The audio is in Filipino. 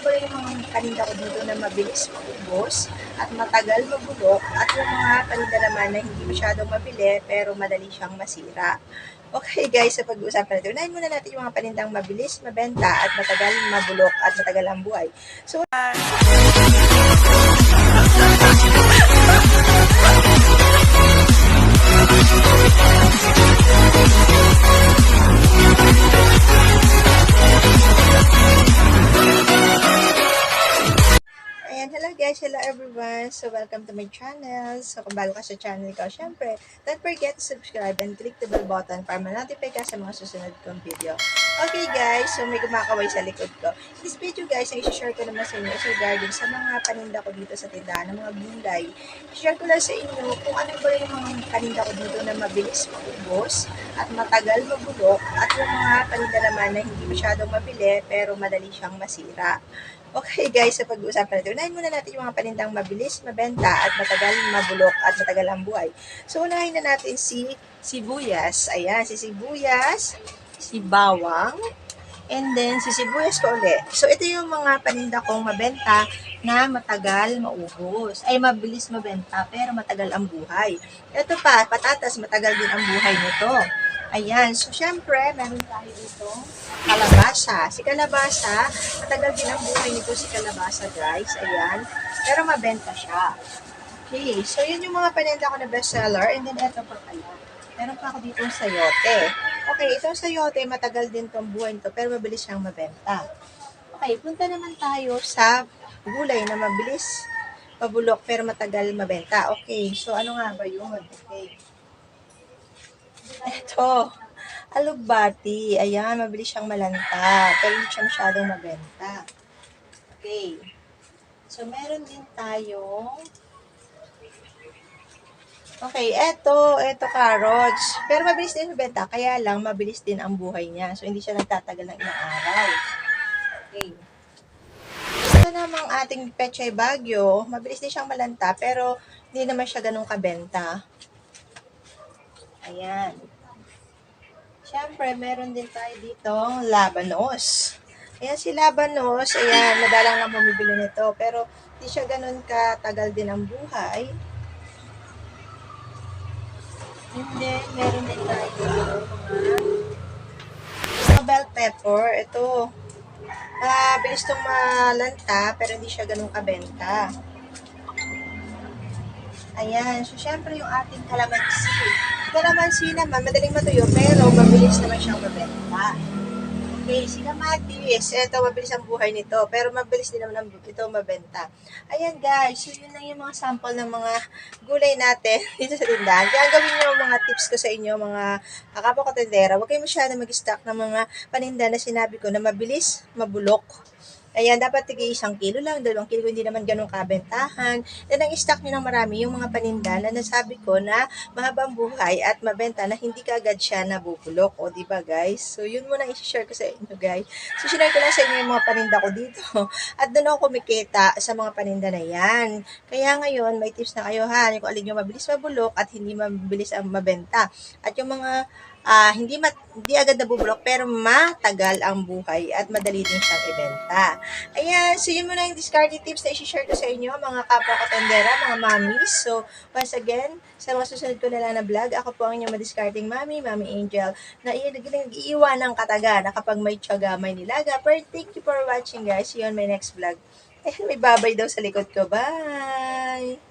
ba yung mga paninda ko dito na mabilis maubos at matagal mabulok at yung mga paninda naman na hindi masyadong mabili pero madali siyang masira. Okay guys, sa pag-uusapan natin, unahin muna natin yung mga panindang mabilis mabenta at matagal mabulok at matagal ang buhay. So, Ayan, guys, hello everyone. So, welcome to my channel. So, kung bago ka sa channel ko, syempre, don't forget to subscribe and click the bell button para ma-notify ka sa mga susunod kong video. Okay guys, so may kumakaway sa likod ko. This video guys, ang isi-share ko naman sa inyo is regarding sa mga paninda ko dito sa tindahan ng mga gulay. I-share ko lang sa inyo kung ano ba yung mga paninda ko dito na mabilis maubos at matagal mabulok at yung mga paninda naman na hindi masyadong mabili pero madali siyang masira. Okay guys, sa pag-uusapan natin, unahin muna natin yung mga panindang mabilis, mabenta at matagal mabulok at matagal ang buhay. So unahin na natin si sibuyas. Ayan, si sibuyas, si bawang, and then si sibuyas ko ulit. So ito yung mga paninda kong mabenta na matagal maubos. Ay, mabilis mabenta pero matagal ang buhay. Ito pa, patatas, matagal din ang buhay nito. Ayan. So, syempre, meron tayo dito kalabasa. Si kalabasa, matagal din ang buhay nito si kalabasa, guys. Ayan. Pero mabenta siya. Okay. So, yun yung mga paninda ko na bestseller. And then, eto pa pala. Meron pa ako dito yung sayote. Okay, itong sayote, matagal din tong buhay nito, pero mabilis siyang mabenta. Okay, punta naman tayo sa gulay na mabilis mabulok pero matagal mabenta. Okay, so ano nga ba yun? Okay. Ito, alugbati. Ayan, mabilis siyang malanta. Pero hindi siya masyadong mabenta. Okay. So, meron din tayong Okay, eto, eto carrots. Pero mabilis din mabenta, kaya lang mabilis din ang buhay niya. So, hindi siya nagtatagal ng ilang. Okay. Ito namang ating pechay bagyo, mabilis din siyang malanta, pero hindi naman siya ganun kabenta. Ayan. Siyempre, meron din tayo dito labanos. Ayan si labanos, ayan, madalang lang bumibili nito, pero hindi siya ganun katagal din ang buhay. And then, meron din tayo mga bell pepper. Ito, mabilis itong malanta, pero hindi siya ganun kabenta. Ayan. So, syempre yung ating kalamansi. Kalamansi naman, madaling matuyo, pero mabilis naman siyang mabenta. Okay, si kamatis. Ito, mabilis ang buhay nito, pero mabilis din naman ito mabenta. Ayan guys, so yun lang yung mga sample ng mga gulay natin dito sa tindahan. Kaya gawin nyo mga tips ko sa inyo, mga kapwa ko tendera. Huwag kayo masyado mag-stock ng mga paninda na sinabi ko na mabilis, mabulok. Ayan, dapat tigay isang kilo lang, dalawang kilo, hindi naman ganun kabentahan. Then, ang stock nyo ng marami, yung mga paninda na nasabi ko na mahabang buhay at mabenta na hindi kaagad siya nabubulok. O, di ba guys? So, yun muna i-share ko sa inyo, guys. So, sinare ko lang sa inyo yung mga paninda ko dito. At doon ako kumikita sa mga paninda na yan. Kaya ngayon, may tips na kayo ha, kung alin yung mabilis mabulok at hindi mabilis ang mabenta. At yung mga ah, hindi mat, hindi agad nabubulok pero matagal ang buhay at madali din siyang ibenta. Ayan, so yun muna yung discarded tips na i-share ko sa inyo, mga kapwa katendera, mga mamis. So, once again, sa mga susunod ko na lang na vlog, ako po ang inyong madiscarding mami, mami angel, na i- nag-iiwan ng kataga na kapag may tiyaga, may nilaga. Pero thank you for watching guys. See you on my next vlog. Ayan, may babay daw sa likod ko. Bye!